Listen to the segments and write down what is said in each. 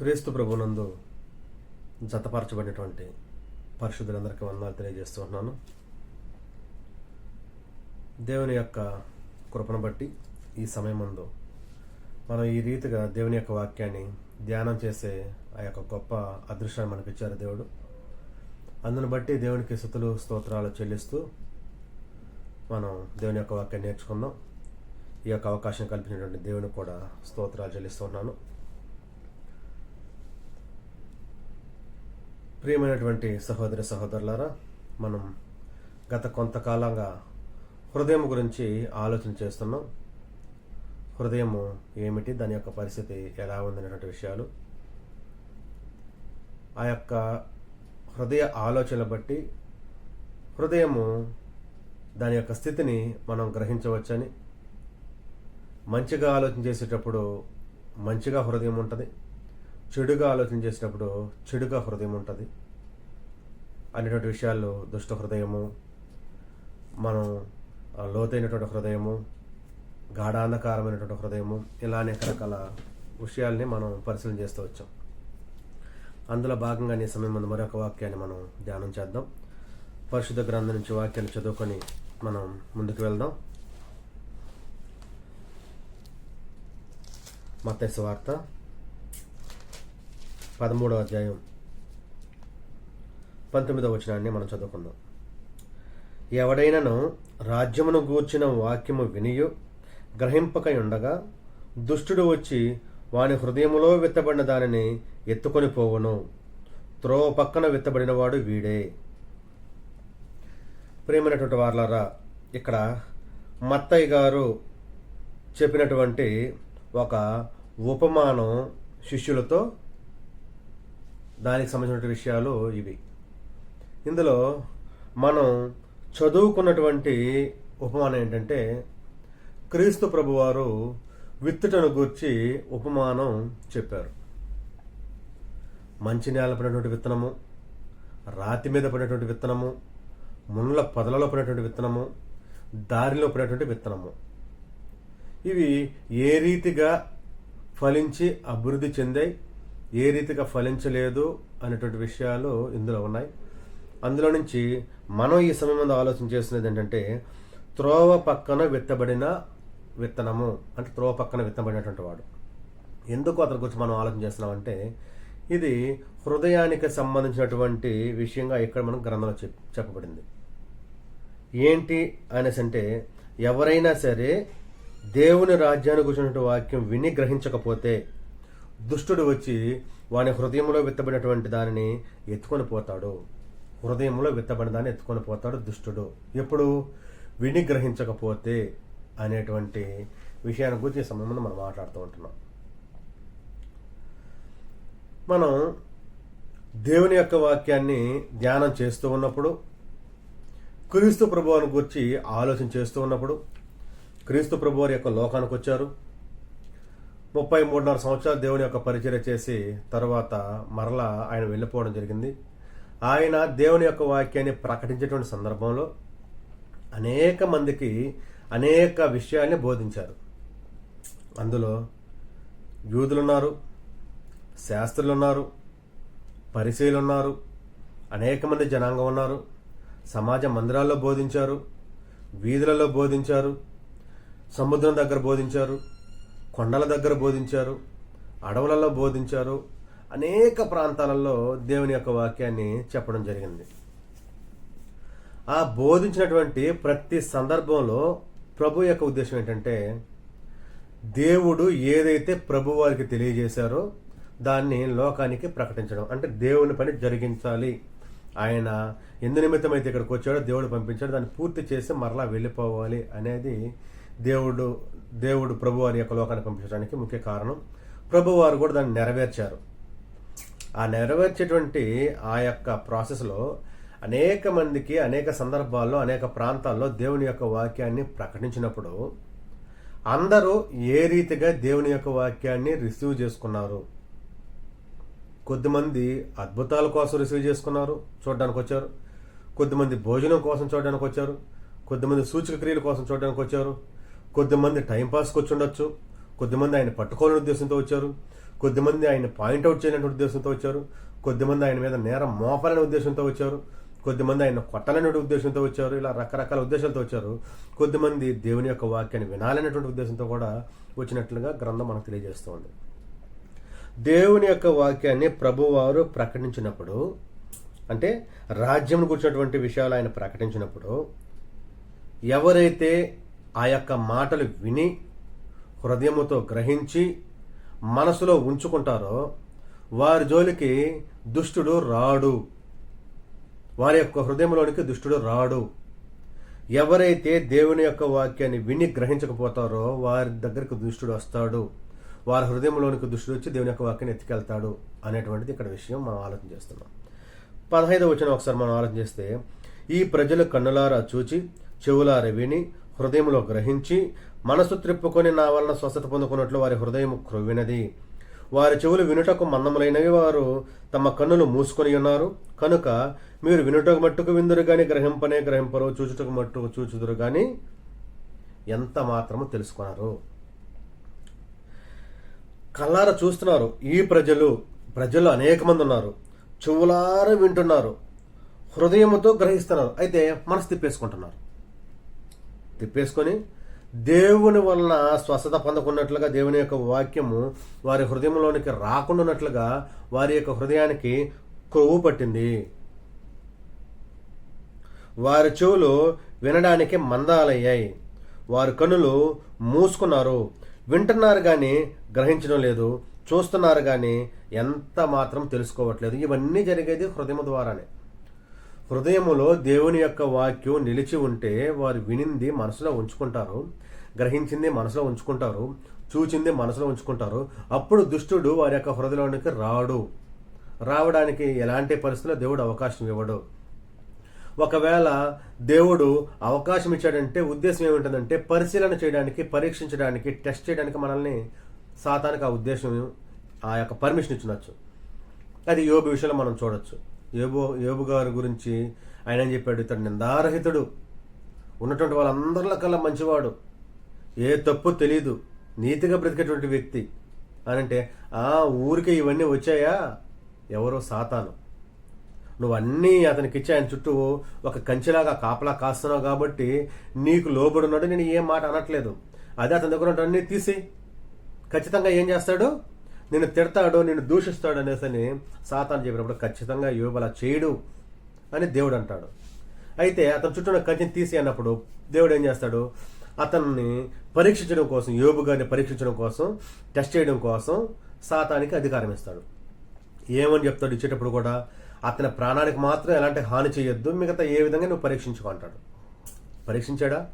క్రీస్తు ప్రభునందు జతపరచబడినటువంటి పరిశుద్ధులందరికీ వందనాలు తెలియజేస్తున్నాను దేవుని యొక్క కృపను బట్టి ఈ సమయమందు మనం ఈ రీతిగా దేవుని యొక్క వాక్యాన్ని ధ్యానం చేసే ఆ యొక్క గొప్ప అదృష్టాన్ని మనకిచ్చారు దేవుడు. అందును బట్టి దేవునికి స్థుతులు స్తోత్రాలు చెల్లిస్తూ మనం దేవుని యొక్క వాక్యాన్ని నేర్చుకుందాం. ఈ యొక్క అవకాశం కల్పించినటువంటి దేవునికి కూడా స్తోత్రాలు చెల్లిస్తున్నాను ప్రియమైనటువంటి సహోదరి సహోదరులారా మనం గత కొంతకాలంగా హృదయం గురించి ఆలోచన చేస్తున్నాం. హృదయము ఏమిటి దాని యొక్క పరిస్థితి ఎలా ఉందనేటువంటి విషయాలు. ఆ యొక్క హృదయ ఆలోచనలు బట్టి హృదయము దాని యొక్క స్థితిని మనం గ్రహించవచ్చని మంచిగా ఆలోచన చేసేటప్పుడు మంచిగా హృదయం ఉంటుంది. చెడుగా ఆలోచన చేసేటప్పుడు చెడుగా హృదయం ఉంటుంది. అనేటువంటి విషయాల్లో దుష్ట హృదయము మనం లోతైనటువంటి హృదయము గాఢాంధకారమైనటువంటి హృదయము ఇలా అనేక రకాల విషయాల్ని మనం పరిశీలన చేస్తూ వచ్చాం. అందులో భాగంగా నీ సమయం ముందు మరొక వాక్యాన్ని మనం ధ్యానం చేద్దాం. పరిశుద్ధ గ్రంథం నుంచి వాక్యాన్ని చదువుకొని మనం ముందుకు వెళ్దాం. మత్తయి వార్త పదమూడవ అధ్యాయం పంతొమ్మిదవ వచనాన్ని మనం చదువుకుందాం. ఎవడైనను రాజ్యమును గూర్చిన వాక్యము వినియు గ్రహింపకై ఉండగా దుష్టుడు వచ్చి వాని హృదయములో విత్తబడిన దానిని ఎత్తుకొని పోవును. త్రోవ పక్కన విత్తబడినవాడు వీడే ప్రేమైనటువంటి వార్లరా ఇక్కడ మత్తయ్య గారు చెప్పినటువంటి ఒక ఉపమానం శిష్యులతో దానికి సంబంధించిన విషయాలు ఇవి. ఇందులో మనం చదువుకున్నటువంటి ఉపమానం ఏంటంటే క్రీస్తు ప్రభువారు విత్తుటను గూర్చి ఉపమానం చెప్పారు. మంచి నేల పడినటువంటి విత్తనము రాతి మీద పడినటువంటి విత్తనము ముళ్ళ పొదలలో పడినటువంటి విత్తనము దారిలో పడినటువంటి విత్తనము. ఇవి ఏ రీతిగా ఫలించి అభివృద్ధి చెందాయి? ఏ రీతిగా ఫలించలేదు అనేటువంటి విషయాలు ఇందులో ఉన్నాయి. అందులో నుంచి మనం ఈ సమయం ముందు ఆలోచన చేస్తున్నది ఏంటంటే త్రోవ పక్కన విత్తబడిన విత్తనము అంటే త్రోవ పక్కన విత్తబడినటువంటి వాడు. ఎందుకు అతని గురించి మనం ఆలోచన చేస్తున్నామంటే ఇది హృదయానికి సంబంధించినటువంటి విషయంగా ఇక్కడ మనం గ్రంథంలో చెప్ చెప్పబడింది. ఏంటి అనేసి అంటే ఎవరైనా సరే దేవుని రాజ్యాన్ని కూర్చున్నటువంటి వాక్యం విని గ్రహించకపోతే దుష్టుడు వచ్చి వాని హృదయంలో విత్తబడినటువంటి దానిని ఎత్తుకొని పోతాడు. హృదయంలో విత్తబడిన దాన్ని ఎత్తుకొని పోతాడు దుష్టుడు. ఎప్పుడు? విని గ్రహించకపోతే అనేటువంటి విషయాన్ని గురించి సమయంలో మనం మాట్లాడుతూ ఉంటున్నాం. మనం దేవుని యొక్క వాక్యాన్ని ధ్యానం చేస్తూ ఉన్నప్పుడు క్రీస్తు ప్రభువుని గురించి ఆలోచన చేస్తూ ఉన్నప్పుడు క్రీస్తు ప్రభువారి యొక్క లోకానికి వచ్చారు. ముప్పై మూడున్నర సంవత్సరాలు దేవుని యొక్క పరిచర్య చేసి తర్వాత మరలా ఆయన వెళ్ళిపోవడం జరిగింది. ఆయన దేవుని యొక్క వాక్యాన్ని ప్రకటించేటువంటి సందర్భంలో అనేక మందికి అనేక విషయాల్ని బోధించారు. అందులో యూదులున్నారు శాస్త్రులు ఉన్నారు పరిశీలు ఉన్నారు అనేక మంది జనాంగం ఉన్నారు సమాజ మందిరాల్లో బోధించారు వీధులలో బోధించారు సముద్రం దగ్గర బోధించారు కొండల దగ్గర బోధించారు అడవులలో బోధించారు అనేక ప్రాంతాలలో దేవుని యొక్క వాక్యాన్ని చెప్పడం జరిగింది. ఆ బోధించినటువంటి ప్రతి సందర్భంలో ప్రభు యొక్క ఉద్దేశం ఏంటంటే దేవుడు ఏదైతే ప్రభు వారికి తెలియజేశారో దాన్ని లోకానికి ప్రకటించడం. అంటే దేవుని పని జరిగించాలి. ఆయన ఎందు నిమిత్తమైతే ఇక్కడికి వచ్చాడో దేవుడు పంపించాడు దాన్ని పూర్తి చేసి మరలా వెళ్ళిపోవాలి అనేది దేవుడు దేవుడు ప్రభువారి యొక్క లోకాన్ని పంపించడానికి ముఖ్య కారణం. ప్రభువారు కూడా దాన్ని నెరవేర్చారు. ఆ నెరవేర్చేటువంటి ఆ యొక్క ప్రాసెస్లో అనేక మందికి అనేక సందర్భాల్లో అనేక ప్రాంతాల్లో దేవుని యొక్క వాక్యాన్ని ప్రకటించినప్పుడు అందరూ ఏ రీతిగా దేవుని యొక్క వాక్యాన్ని రిసీవ్ చేసుకున్నారు? కొద్దిమంది అద్భుతాల కోసం రిసీవ్ చేసుకున్నారు చూడడానికి వచ్చారు. కొద్దిమంది భోజనం కోసం చూడడానికి వచ్చారు. కొద్దిమంది సూచక క్రియల కోసం చూడడానికి వచ్చారు. కొద్దిమంది టైంపాస్కి వచ్చి ఉండొచ్చు కొద్దిమంది ఆయన పట్టుకోవాలనే ఉద్దేశంతో వచ్చారు. కొద్దిమంది ఆయన పాయింట్అవుట్ చేయాలనే ఉద్దేశంతో వచ్చారు. కొద్దిమంది ఆయన మీద నేరం మోపాలనే ఉద్దేశంతో వచ్చారు. కొద్దిమంది ఆయన కొట్టాలనే ఉద్దేశంతో వచ్చారు. ఇలా రకరకాల ఉద్దేశాలతో వచ్చారు. కొద్దిమంది దేవుని యొక్క వాక్యాన్ని వినాలనేటువంటి ఉద్దేశంతో కూడా వచ్చినట్లుగా గ్రంథం మనకు తెలియజేస్తోంది. దేవుని యొక్క వాక్యాన్ని ప్రభువారు ప్రకటించినప్పుడు అంటే రాజ్యం కూర్చున్నటువంటి విషయాలు ఆయన ప్రకటించినప్పుడు ఎవరైతే ఆ యొక్క మాటలు విని హృదయముతో గ్రహించి మనసులో ఉంచుకుంటారో వారి జోలికి దుష్టుడు రాడు. వారి యొక్క హృదయంలోనికి దుష్టుడు రాడు. ఎవరైతే దేవుని యొక్క వాక్యాన్ని విని గ్రహించకపోతారో వారి దగ్గరికి దుష్టుడు వస్తాడు. వారి హృదయంలోనికి దుష్టుడు వచ్చి దేవుని యొక్క వాక్యాన్ని ఎత్తుకెళ్తాడు అనేటువంటిది ఇక్కడ విషయం మనం ఆలోచన చేస్తున్నాం. పదహైదవ వచ్చిన ఒకసారి మనం ఆలోచన చేస్తే ఈ ప్రజలు కన్నులారా చూచి చెవులార విని హృదయంలో గ్రహించి మనసు త్రిప్పుకొని నా వలన స్వస్థత పొందుకున్నట్లు వారి హృదయం క్రొవ్వినది. వారి చెవులు వినుటకు మందములైనవి వారు తమ కన్నులు మూసుకొని ఉన్నారు. కనుక మీరు వినుటకు మట్టుకు విందురు కానీ గ్రహింపనే గ్రహింపరు చూచుటకు మట్టుకు చూచుదురు కానీ ఎంత మాత్రము తెలుసుకున్నారు కళ్ళార చూస్తున్నారు ఈ ప్రజలు ప్రజలు అనేక మంది ఉన్నారు. చెవులార వింటున్నారు హృదయముతో గ్రహిస్తున్నారు. అయితే మనసు తిప్పేసుకుంటున్నారు. తిప్పేసుకొని దేవుని వలన స్వస్థత పొందకున్నట్లుగా దేవుని యొక్క వాక్యము వారి హృదయంలోనికి రాకుండానట్లుగా వారి యొక్క హృదయానికి కొవ్వు పట్టింది. వారి చెవులు వినడానికి మందాలయ్యాయి. వారి కనులు మూసుకున్నారు. వింటున్నారు కానీ గ్రహించడం లేదు. చూస్తున్నారు కానీ ఎంత మాత్రం తెలుసుకోవట్లేదు. ఇవన్నీ జరిగేది హృదయం ద్వారానే. హృదయములో దేవుని యొక్క వాక్యం నిలిచి ఉంటే వారు వినింది మనసులో ఉంచుకుంటారు గ్రహించింది మనసులో ఉంచుకుంటారు చూచింది మనసులో ఉంచుకుంటారు. అప్పుడు దుష్టుడు వారి యొక్క హృదయంలోనికి రాడు. రావడానికి ఎలాంటి పరిస్థితుల్లో దేవుడు అవకాశం ఇవ్వడు. ఒకవేళ దేవుడు అవకాశం ఇచ్చాడంటే ఉద్దేశం ఏమిటంటే పరిశీలన చేయడానికి పరీక్షించడానికి టెస్ట్ చేయడానికి మనల్ని సాతానికి ఆ ఉద్దేశం ఆ యొక్క పర్మిషన్ ఇచ్చినచ్చు అది యోగ విషయంలో మనం చూడొచ్చు. యోబు యోబు గారి గురించి ఆయన ఏం చెప్పాడు? ఇతడు నిందారహితుడు. ఉన్నటువంటి వాళ్ళందరిలో కల్లా మంచివాడు. ఏ తప్పు తెలీదు. నీతిగా బ్రతికేటువంటి వ్యక్తి. అని అంటే ఆ ఊరికే ఇవన్నీ వచ్చాయా? ఎవరో సాతాను. నువ్వు అన్నీ అతనికి ఇచ్చి ఆయన చుట్టూ ఒక కంచెలాగా కాపలా కాస్తున్నావు కాబట్టి నీకు లోబడున్నాడు. నేను ఏం మాట అనట్లేదు. అదే అతని దగ్గర అన్నీ తీసి ఖచ్చితంగా ఏం చేస్తాడు? నేను తిడతాడు నేను దూషిస్తాడు అనేసి అని సాతాను చెప్పినప్పుడు ఖచ్చితంగా యోబు అలా చేయడు అని దేవుడు అంటాడు. అయితే అతని చుట్టూ ఉన్న కంచెని తీసి అన్నప్పుడు దేవుడు ఏం చేస్తాడు? అతన్ని పరీక్షించడం కోసం యోబు గారిని పరీక్షించడం కోసం టెస్ట్ చేయడం కోసం సాతానికి అధికారం ఇస్తాడు. ఏమని చెప్తాడు ఇచ్చేటప్పుడు కూడా అతని ప్రాణానికి మాత్రం ఎలాంటి హాని చేయొద్దు మిగతా ఏ విధంగా నువ్వు పరీక్షించుకో అంటాడు. పరీక్షించాడా?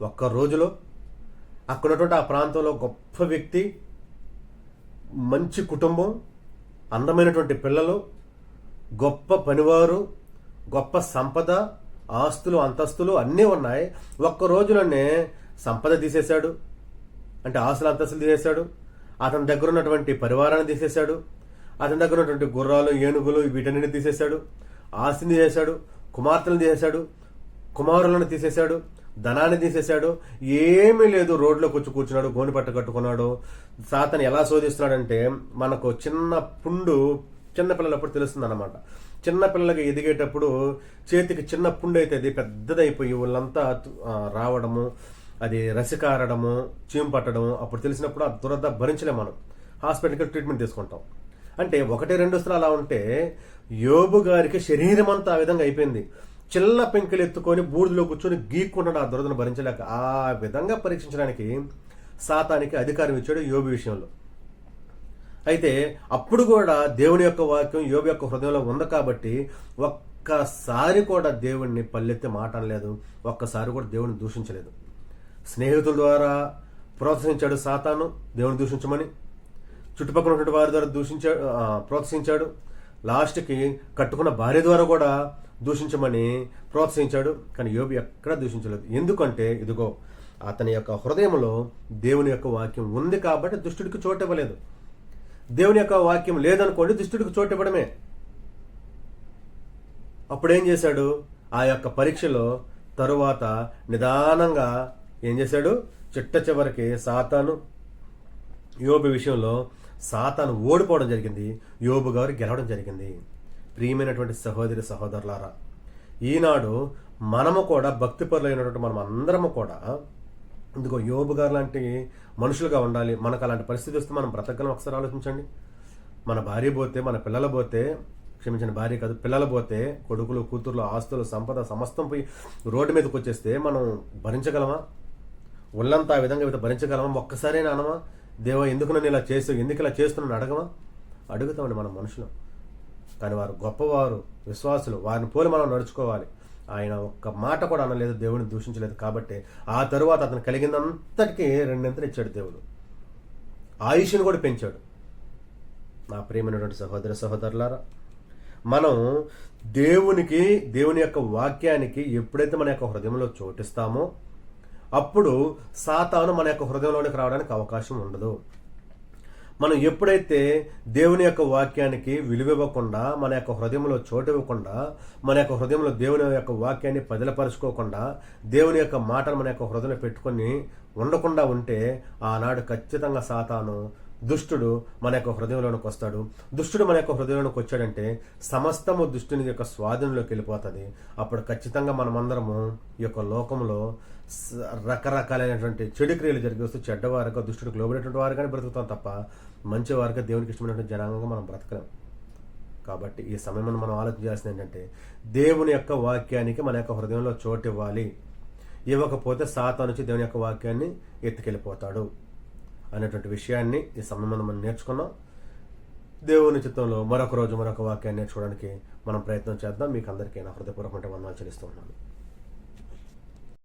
ఒక్క రోజులో? అక్కడ ఉన్నటువంటి ఆ ప్రాంతంలో గొప్ప వ్యక్తి మంచి కుటుంబం అందమైనటువంటి పిల్లలు గొప్ప పనివారు గొప్ప సంపద ఆస్తులు అంతస్తులు అన్నీ ఉన్నాయి. ఒక్క రోజులోనే సంపద తీసేశాడు. అంటే ఆస్తులు అంతస్తులు తీసేశాడు. అతని దగ్గర ఉన్నటువంటి పరివారాన్ని తీసేశాడు. అతని దగ్గర ఉన్నటువంటి గుర్రాలు ఏనుగులు వీటన్నిటిని తీసేశాడు. ఆస్తిని తీసేశాడు. కుమార్తెలను తీసేశాడు. కుమారులను తీసేశాడు. ధనాన్ని తీసేశాడు. ఏమీ లేదు రోడ్లోకి వచ్చి కూర్చున్నాడు గోని పట్ట కట్టుకున్నాడు. సాతను ఎలా శోధిస్తున్నాడంటే మనకు చిన్న పుండు చిన్న పిల్లలప్పుడు తెలుస్తుంది అనమాట చిన్నపిల్లలకి ఎదిగేటప్పుడు చేతికి చిన్న పుండు అయితే అది పెద్దదైపోయి వాళ్ళంతా రావడము అది రసికారడము చీము పట్టడము అప్పుడు తెలిసినప్పుడు ఆ దురద భరించలేం మనం. హాస్పిటల్కి ట్రీట్మెంట్ తీసుకుంటాం. అంటే ఒకటి రెండు స్థలాలు అలా ఉంటే యోబు గారికి శరీరం అంతా ఆ విధంగా అయిపోయింది. చిల్ల పెంకులు ఎత్తుకొని బూడిదలో కూర్చొని గీక్కుంటాడు ఆ దురదను భరించలేక ఆ విధంగా పరీక్షించడానికి సాతానికి అధికారం ఇచ్చాడు యోబు విషయంలో. అయితే అప్పుడు కూడా దేవుని యొక్క వాక్యం యోబు యొక్క హృదయంలో ఉంది కాబట్టి ఒక్కసారి కూడా దేవుణ్ణి పల్లెత్తి మాట ఒక్కసారి కూడా దేవుని దూషించలేదు. స్నేహితుల ద్వారా ప్రోత్సహించాడు సాతాను దేవుని దూషించమని. చుట్టుపక్కల ఉన్నటువంటి వారి ద్వారా దూషించాడు ప్రోత్సహించాడు. లాస్ట్కి కట్టుకున్న భార్య ద్వారా కూడా దూషించమని ప్రోత్సహించాడు కానీ యోబు ఎక్కడా దూషించలేదు. ఎందుకంటే ఇదిగో అతని యొక్క హృదయంలో దేవుని యొక్క వాక్యం ఉంది కాబట్టి దుష్టుడికి చోటు ఇవ్వలేదు. దేవుని యొక్క వాక్యం లేదనుకోండి దుష్టుడికి చోటు ఇవ్వడమే. అప్పుడు ఏం చేశాడు? ఆ యొక్క పరీక్షలో తరువాత నిదానంగా ఏం చేశాడు? చిట్ట చివరికి సాతాను యోబు విషయంలో సాతాను ఓడిపోవడం జరిగింది యోబు గారు గెలవడం జరిగింది. ప్రియమైనటువంటి సహోదరి సహోదరులారా ఈనాడు మనము కూడా భక్తిపరులైనటువంటి మనం అందరము కూడా ఇందుకో యోబు గారు లాంటి మనుషులుగా ఉండాలి. మనకు అలాంటి పరిస్థితి వస్తే మనం బ్రతకగలం ఒకసారి ఆలోచించండి. మన భార్య పోతే మన పిల్లలు పోతే క్షమించిన భార్య కాదు పిల్లలు పోతే కొడుకులు కూతుర్లు ఆస్తులు సంపద సమస్తం పోయి రోడ్డు మీదకి వచ్చేస్తే మనం భరించగలమా? ఒళ్ళంతా ఆ విధంగా వీటితో భరించగలమా? ఒక్కసారే నానమా దేవా ఎందుకు నన్ను ఇలా చేస్తూ ఎందుకు ఇలా చేస్తున్నాను అడగమా? అడుగుతామండి మన మనుషులు. కానీ వారు గొప్పవారు విశ్వాసులు వారిని పోలి మనం నడుచుకోవాలి. ఆయన ఒక్క మాట కూడా అనలేదు దేవుని దూషించలేదు. కాబట్టి ఆ తరువాత అతను కలిగిందంతటికీ రెండింతలు ఇచ్చాడు దేవుడు. ఆయుష్ని కూడా పెంచాడు. నా ప్రియమైనటువంటి సహోదర సహోదరులారా మనం దేవునికి దేవుని యొక్క వాక్యానికి ఎప్పుడైతే మన యొక్క హృదయంలో చోటిస్తామో అప్పుడు సాతాను మన యొక్క హృదయంలోనికి రావడానికి అవకాశం ఉండదు. మనం ఎప్పుడైతే దేవుని యొక్క వాక్యానికి విలువివ్వకుండా మన యొక్క హృదయంలో చోటు ఇవ్వకుండా మన యొక్క హృదయంలో దేవుని యొక్క వాక్యాన్ని పదిలపరుచుకోకుండా దేవుని యొక్క మాటను మన యొక్క హృదయంలో పెట్టుకొని ఉండకుండా ఉంటే ఆనాడు ఖచ్చితంగా సాతాను దుష్టుడు మన యొక్క హృదయంలోనికి వస్తాడు. దుష్టుడు మన యొక్క హృదయంలోకి వచ్చాడంటే సమస్తము దుష్టుని యొక్క స్వాధీనంలోకి వెళ్ళిపోతుంది. అప్పుడు ఖచ్చితంగా మనమందరము ఈ యొక్క లోకంలో స- రకరకాలైనటువంటి చెడు క్రియలు జరిగి వస్తూ చెడ్డవారుగా దుష్టుడికి లోబడేటువంటి వారుగానే బ్రతుకుతాం తప్ప మంచి వారికి దేవునికి ఇష్టమైనటువంటి జనాంగంగా మనం బ్రతకలేం. కాబట్టి ఈ సమయం మనం ఆలోచించాల్సింది ఏంటంటే దేవుని యొక్క వాక్యానికి మన యొక్క హృదయంలో చోటు ఇవ్వాలి. ఇవ్వకపోతే సాతా నుంచి దేవుని యొక్క వాక్యాన్ని ఎత్తుకెళ్ళిపోతాడు అనేటువంటి విషయాన్ని ఈ సమయం మనం నేర్చుకున్నాం. దేవుని చిత్తంలో మరొక రోజు మరొక వాక్యాన్ని నేర్చుకోవడానికి మనం ప్రయత్నం చేద్దాం. మీకు అందరికీ నా హృదయపూర్వకమైన వందనాలు చెల్లిస్తూ ఉన్నాను.